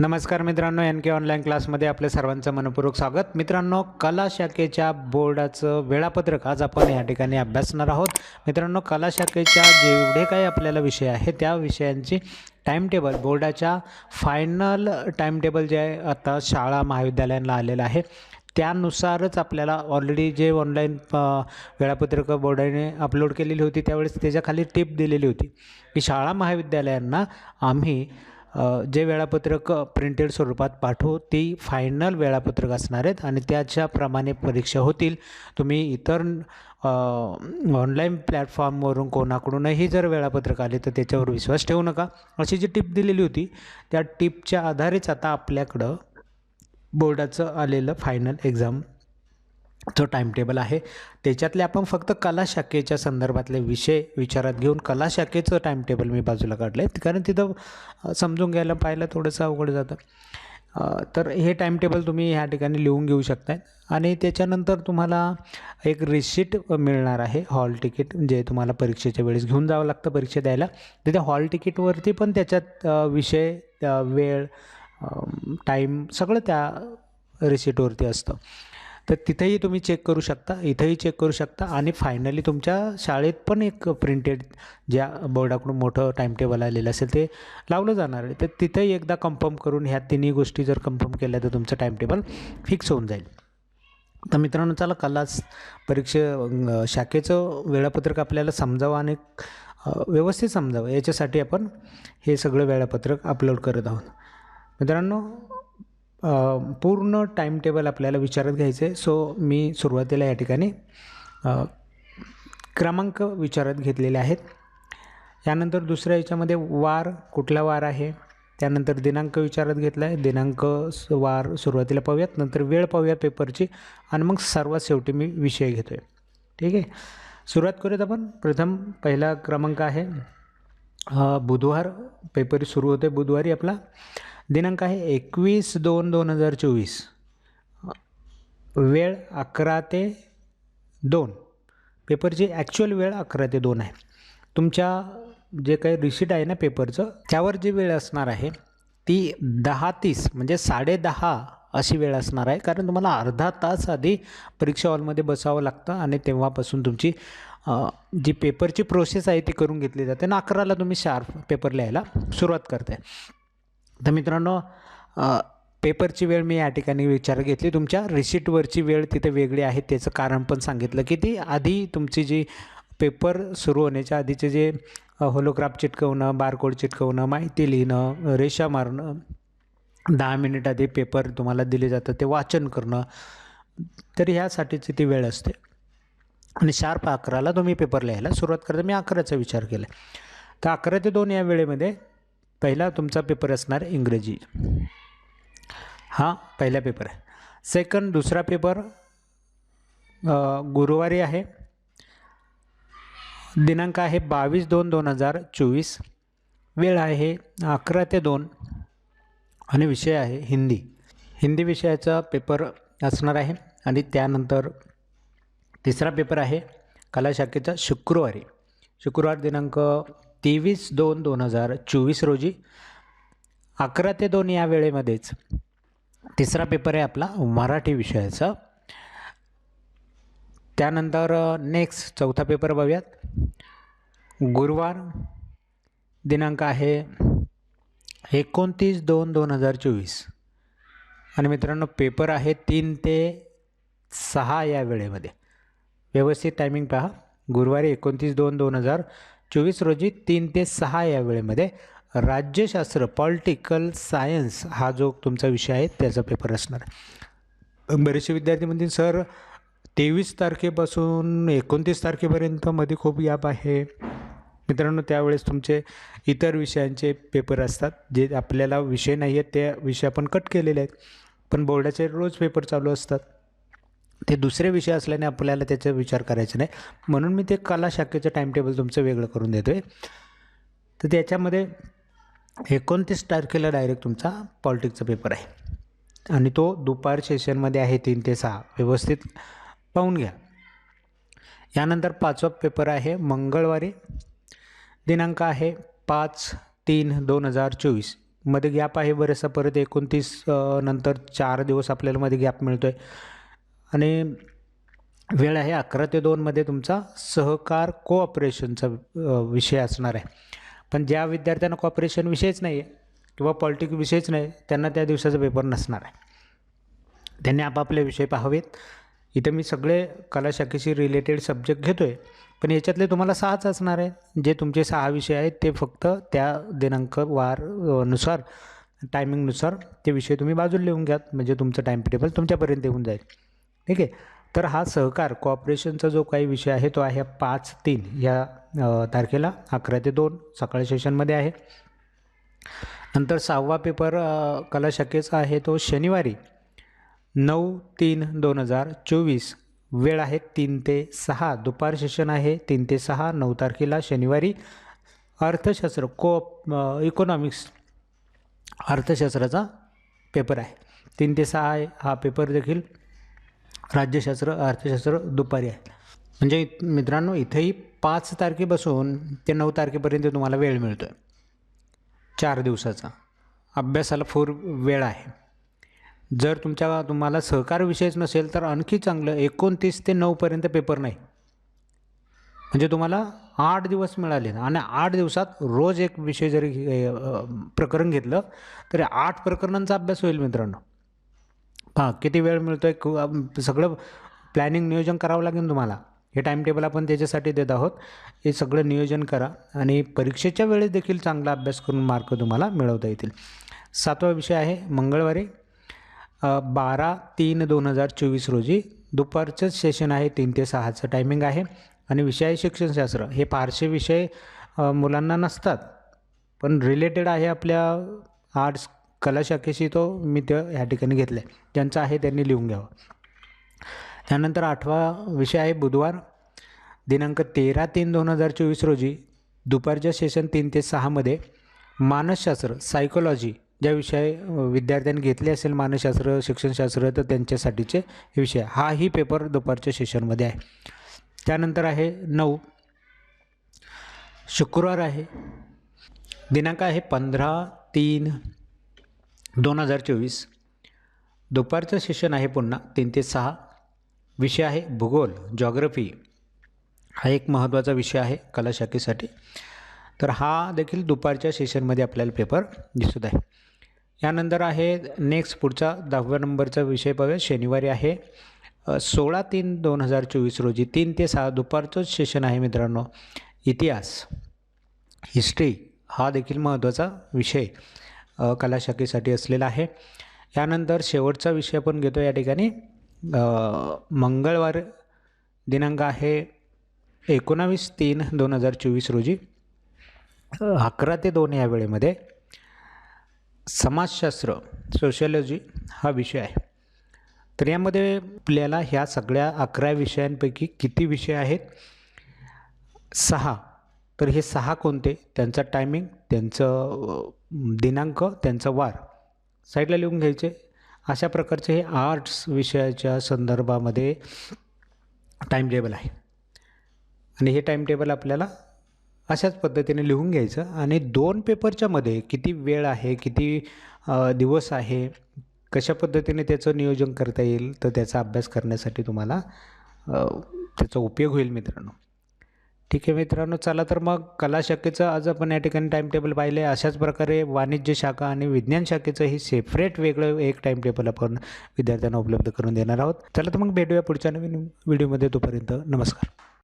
नमस्कार मित्रांनो एन के ऑनलाईन क्लासमध्ये आपल्या सर्वांचं मनपूर्वक स्वागत. मित्रांनो कला शाखेच्या बोर्डाचं वेळापत्रक आज आपण या ठिकाणी अभ्यासणार आहोत. मित्रांनो कला शाखेच्या जेवढे काही आपल्याला विषय आहे त्या विषयांची टाईमटेबल बोर्डाच्या फायनल टाईमटेबल जे आहे आता शाळा महाविद्यालयांना आलेलं आहे. त्यानुसारच आपल्याला ऑलरेडी जे ऑनलाईन वेळापत्रकं बोर्डाने अपलोड केलेली होती त्यावेळेस त्याच्याखाली टिप दिलेली होती. की शाळा महाविद्यालयांना आम्ही जे वेळापत्रक प्रिंटेड स्वरूपात पाठवू ती फायनल वेळापत्रक असणार आहेत आणि त्याच्याप्रमाणे परीक्षा होतील. तुम्ही इतर ऑनलाईन प्लॅटफॉर्मवरून कोणाकडूनही जर वेळापत्रक आले तर त्याच्यावर विश्वास ठेवू नका. अशी जी टिप दिलेली होती त्या टिपच्या आधारेच आता आपल्याकडं बोर्डाचं आलेलं फायनल एक्झाम जो टाईमटेबल आहे त्याच्यातले आपण फक्त कला शाखेच्या संदर्भातले विषय विचारात घेऊन कला शाखेचं टाईमटेबल मी बाजूला काढलं आहे कारण तिथं समजून घ्यायला पाहिलं थोडंसं अवघड जातं. तर हे टाईमटेबल तुम्ही ह्या ठिकाणी लिहून घेऊ शकताय. आणि त्याच्यानंतर तुम्हाला एक रिसिट मिळणार आहे हॉल तिकीट जे तुम्हाला परीक्षेच्या वेळेस घेऊन जावं लागतं परीक्षा द्यायला. तिथे हॉल तिकीटवरती पण त्याच्यात विषय वेळ टाईम सगळं त्या रिसिटवरती असतं. तर तिथेही तुम्ही चेक करू शकता इथंही चेक करू शकता आणि फायनली तुमच्या शाळेत पण एक प्रिंटेड ज्या बोर्डाकडून मोठं टाईमटेबल आलेलं असेल ते लावलं जाणार आहे. तर तिथेही एकदा कन्फर्म करून ह्या तिन्ही गोष्टी जर कन्फर्म केल्या तर तुमचं टाईमटेबल फिक्स होऊन जाईल. तर मित्रांनो चला कलास परीक्षे शाखेचं वेळापत्रक आपल्याला समजावं आणि व्यवस्थित समजावं. याच्यासाठी आपण हे सगळं वेळापत्रक अपलोड करत आहोत. मित्रांनो पूर्ण टाईम टेबल आपल्याला विचारत घ्यायचं आहे सो मी सुरुवातीला या ठिकाणी क्रमांक विचारत घेतलेले आहेत. यानंतर दुसऱ्या याच्यामध्ये वार कुठला वार आहे? त्यानंतर दिनांक विचारत घेतला आहे दिनांक स- वार सुरुवातीला पाहूयात. नंतर वेळ पाहूया पेपरची आणि मग सर्वात शेवटी मी विषय घेतो आहे ठीक आहे? सुरुवात करूयात आपण. प्रथम पहिला क्रमांक आहे. बुधवार पेपर सुरू होते बुधवारी आपला. दिनांक आहे एकवीस दोन दोन हजार चोवीस. वेळ अकरा ते दोन. पेपरची ॲक्च्युअल वेळ अकरा ते दोन आहे. तुमच्या जे काही रिशीट आहे ना पेपरचं त्यावर जी वेळ असणार आहे ती दहा तीस म्हणजे साडेदहा अशी वेळ असणार आहे. कारण तुम्हाला अर्धा तास आधी परीक्षा हॉलमध्ये बसावं लागतं आणि तेव्हापासून तुमची जी पेपरची प्रोसेस आहे ती करून घेतली जाते. आणि अकराला तुम्ही शार्प पेपर लिहायला सुरुवात करताय. तर मित्रांनो पेपरची वेळ मी या ठिकाणी विचार घेतली. तुमच्या रिसिटवरची वेळ तिथे वेगळी आहे त्याचं कारण पण सांगितलं की ती आधी तुमची जी पेपर सुरू होण्याच्या आधीचे जे होलोग्राफ चिटकवणं बारकोड चिटकवणं माहिती लिहिणं रेषा मारणं दहा मिनिट आधी पेपर तुम्हाला दिले जातं ते वाचन करणं तर ह्यासाठीची ती वेळ असते. आणि शार्प अकराला तुम्ही पेपर लिहायला सुरुवात करता. मी अकराचा विचार केला तर अकरा ते दोन या वेळेमध्ये पहिला तुमचा पेपर असणार इंग्रजी. हा पहिला पेपर आहे. सेकंड दुसरा पेपर गुरुवारी आहे. दिनांक आहे बावीस दोन दोन हजार चोवीस. वेळ आहे अकरा ते दोन. आणि विषय आहे हिंदी. हिंदी विषयाचा पेपर असणार आहे. आणि त्यानंतर तिसरा पेपर आहे कला शाखेचा शुक्रवारी. शुक्रवार दिनांक तेवीस दोन दोन हजार चोवीस रोजी अकरा ते दोन या वेळेमध्येच तिसरा पेपर आहे आपला मराठी विषयाचा. त्यानंतर नेक्स्ट चौथा पेपर बघूयात. गुरुवार दिनांक आहे एकोणतीस दोन दोन हजार चोवीस. आणि मित्रांनो पेपर आहे तीन ते सहा या वेळेमध्ये. व्यवस्थित टायमिंग पहा. गुरुवारी एकोणतीस दोन दोन हजार चोवीस रोजी तीन ते सहा या वेळेमध्ये राज्यशास्त्र पॉलिटिकल सायन्स हा जो तुमचा विषय आहे त्याचा पेपर असणार. आहे बरेचसे विद्यार्थी म्हणतील सर तेवीस तारखेपासून एकोणतीस तारखेपर्यंत मध्ये खूप गॅप आहे. मित्रांनो त्यावेळेस तुमचे इतर विषयांचे पेपर असतात जे आपल्याला विषय नाही आहेत त्या विषय आपण कट केलेले आहेत. पण बोर्डाचे रोज पेपर चालू असतात. ते दुसरे विषय असल्याने आपल्याला त्याचा विचार करायचा नाही. म्हणून मी ते कला शाखेचं टाईमटेबल तुमचं वेगळं करून देतो आहे तर त्याच्यामध्ये एकोणतीस तारखेला डायरेक्ट तुमचा पॉलिटिक्सचा पेपर आहे. आणि तो दुपार सेशनमध्ये आहे तीन ते सहा. व्यवस्थित पाहून घ्या. यानंतर पाचवा पेपर आहे मंगळवारी. दिनांक आहे पाच तीन दोन हजार चोवीस. मध्ये गॅप आहे बरेचसा. परत एकोणतीस नंतर चार दिवस आपल्याला मध्ये गॅप मिळतो आहे आणि वेळ आहे अकरा ते दोनमध्ये तुमचा सहकार कोऑपरेशनचा विषय असणार आहे. पण ज्या विद्यार्थ्यांना कॉपरेशन विषयच नाही आहे किंवा पॉलिटिक विषयच नाही त्यांना त्या दिवसाचा पेपर नसणार आहे. त्यांनी आपापले विषय पाहावेत. इथं मी सगळे कला शाखेशी रिलेटेड सब्जेक्ट घेतो आहे पण याच्यातले तुम्हाला सहाच असणार आहे जे तुमचे सहा विषय आहेत ते फक्त त्या दिनांक वारनुसार टायमिंगनुसार ते विषय तुम्ही बाजूला लिहून घ्या म्हणजे तुमचं टाईम टेबल तुमच्यापर्यंत येऊन जाईल. ठीक आहे. तर हा सहकार कॉपरेशनचा जो काही विषय आहे तो आहे पाच तीन या तारखेला. अकरा ते दोन सकाळी सेशनमध्ये आहे. नंतर सहावा पेपर कला शाखेचा आहे तो शनिवारी नऊ तीन दोन हजार चोवीस. वेळ आहे तीन ते सहा. दुपार सेशन आहे तीन ते सहा. नऊ तारखेला शनिवारी अर्थशास्त्र को इकॉनॉमिक्स अर्थशास्त्राचा पेपर आहे. तीन ते सहा आहे हा पेपर देखील. राज्यशास्त्र अर्थशास्त्र दुपारी आहे. म्हणजे मित्रांनो इथेही पाच तारखेपासून ते नऊ तारखेपर्यंत तुम्हाला वेळ मिळतो आहे चार दिवसाचा. अभ्यासाला फूर वेळ आहे. जर तुमच्या तुम्हाला सहकार विषयच नसेल तर आणखी चांगलं एकोणतीस ते नऊपर्यंत पेपर नाही. म्हणजे तुम्हाला आठ दिवस मिळाले आणि आठ दिवसात रोज एक विषय जरी प्रकरण घेतलं तरी आठ प्रकरणांचा अभ्यास होईल मित्रांनो. हां किती वेळ मिळतो आहे सगळं प्लॅनिंग नियोजन करावं लागेल तुम्हाला. हे टाईम टेबल आपण त्याच्यासाठी देत आहोत. हे सगळं नियोजन करा आणि परीक्षेच्या वेळेस देखील चांगला अभ्यास करून मार्क तुम्हाला मिळवता येतील. सातवा विषय आहे मंगळवारी बारा तीन दोन हजार चोवीस रोजी दुपारचं सेशन आहे तीन ते सहाचं टायमिंग आहे. आणि विषय आहे शिक्षणशास्त्र हे फारसे विषय मुलांना नसतात. पण रिलेटेड आहे आपल्या आर्ट्स कला शाखेशी तो मी ते ह्या ठिकाणी घेतलं आहे ज्यांचं आहे त्यांनी लिहून घ्यावं. त्यानंतर आठवा विषय आहे बुधवार दिनांक तेरा तीन दोन हजार चोवीस रोजी दुपारच्या सेशन तीन ते सहामध्ये मानसशास्त्र सायकोलॉजी ज्या विषय विद्यार्थ्यांनी घेतले असेल मानसशास्त्र शिक्षणशास्त्र तर त्यांच्यासाठीचे विषय. हाही पेपर दुपारच्या सेशनमध्ये आहे. त्यानंतर आहे नऊ. शुक्रवार आहे. दिनांक आहे पंधरा तीन दोन हजार चोवीस दुपारचं सेशन आहे पुन्हा तीन ते सहा. विषय आहे भूगोल जॉग्रफी हा एक महत्त्वाचा विषय आहे कला शाखेसाठी तर हा देखील दुपारच्या सेशनमध्ये आपल्याला पेपर दिसत आहे. यानंतर आहे नेक्स्ट पुढचा दहाव्या नंबरचा विषय पाहूया शनिवारी आहे सोळा तीन दोन हजार चोवीस रोजी तीन ते सहा दुपारचं सेशन आहे मित्रांनो. इतिहास हिस्ट्री हा देखील महत्त्वाचा विषय. कलाशाखेसाठी असलेला आहे. यानंतर शेवटचा विषय आपण घेतो या ठिकाणी. मंगळवार दिनांक आहे एकोणावीस तीन दोन हजार चोवीस रोजी. अकरा ते दोन या वेळेमध्ये समाजशास्त्र सोशिओलॉजी हा विषय आहे. तर यामध्ये आपल्याला ह्या सगळ्या अकरा विषयांपैकी किती विषय आहेत? सहा. तर हे सहा कोणते? त्यांचा टायमिंग त्यांचं दिनांक त्यांचा वार साईडला लिहून घ्यायचे. अशा प्रकारचे हे आर्ट्स विषयाच्या संदर्भामध्ये टाईम टेबल आहे. आणि हे टाईम टेबल आपल्याला अशाच पद्धतीने लिहून घ्यायचं. आणि दोन पेपरच्या मध्ये किती वेळ आहे किती दिवस आहे कशा पद्धतीने त्याचं नियोजन करता येईल तर त्याचा अभ्यास करण्यासाठी तुम्हाला त्याचा उपयोग होईल मित्रांनो. ठीक आहे मित्रांनो चला तर मग कला शाखेचं आज आपण या ठिकाणी टाईमटेबल पाहिले. अशाच प्रकारे वाणिज्य शाखा आणि विज्ञान शाखेचं ही सेपरेट वेगळं एक टाईमटेबल आपण विद्यार्थ्यांना उपलब्ध करून देणार आहोत. चला तर मग भेटूया पुढच्या नवीन व्हिडिओमध्ये तोपर्यंत नमस्कार.